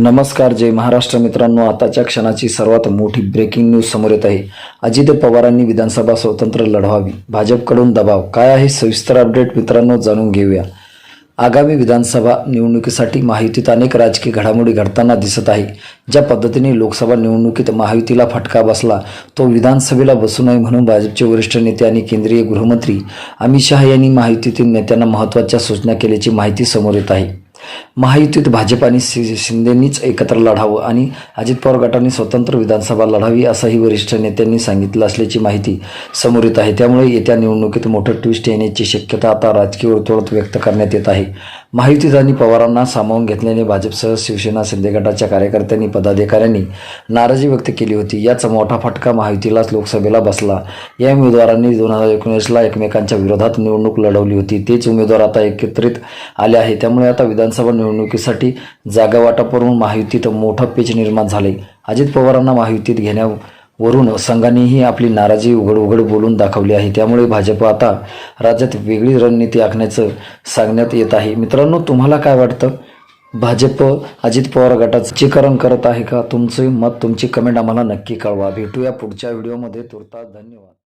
नमस्कार जय महाराष्ट्र मित्रांनो. आताच्या क्षणाची सर्वात मोठी ब्रेकिंग न्यूज समोर येत आहे. अजित पवारांनी विधानसभा स्वतंत्र लढवावी. भाजपकडून दबाव. काय आहे सविस्तर अपडेट मित्रांनो जाणून घेऊया. आगामी विधानसभा निवडणुकीसाठी महायुतीत अनेक राजकीय घडामोडी घडताना दिसत आहे. ज्या पद्धतीने लोकसभा निवडणुकीत महायुतीला फटका बसला तो विधानसभेला बसू नये म्हणून भाजपचे वरिष्ठ नेते आणि केंद्रीय गृहमंत्री अमित शहा यांनी महायुतीतील नेत्यांना महत्त्वाच्या सूचना केल्याची माहिती समोर येत आहे. महायुतीत भाजप आणि शि- शिंदेंनीच एकत्र लढावं आणि अजित पवार गटाने स्वतंत्र विधानसभा लढावी असंही वरिष्ठ नेत्यांनी सांगितलं असल्याची माहिती समोर येत आहे. त्यामुळे येत्या निवडणुकीत मोठं ट्विस्ट येण्याची शक्यता आता राजकीय वर्तुळात व्यक्त करण्यात येत आहे. महायुतीत आणि पवारांना सामावून घेतल्याने भाजपसह शिवसेना शिंदे गटाच्या कार्यकर्त्यांनी पदाधिकाऱ्यांनी नाराजी व्यक्त केली होती. याच मोठा फटका महायुतीलाच लोकसभेला बसला. या उमेदवारांनी दोन हजार एकोणीसला एकमेकांच्या विरोधात निवडणूक लढवली होती. तेच उमेदवार आता एकत्रित आले आहे त्यामुळे आता विधानसभा निवडणुकीसाठी जागा वाटपावरून महायुतीत मोठा पेच निर्माण झाले अजित पवारांना महायुतीत घेण्यावरून संघानेही आपली नाराजी उघड उघड बोलून दाखवली आहे. त्यामुळे भाजप आता राज्यात वेगळी रणनीती आखण्याचं सांगण्यात येत आहे. मित्रांनो तुम्हाला काय वाटतं? भाजप अजित पवार गटाचं चिकरण करत आहे का? तुमचे मत तुमची कमेंट आम्हाला नक्की कळवा. भेटूया पुढच्या व्हिडिओमध्ये. तुर्तास धन्यवाद.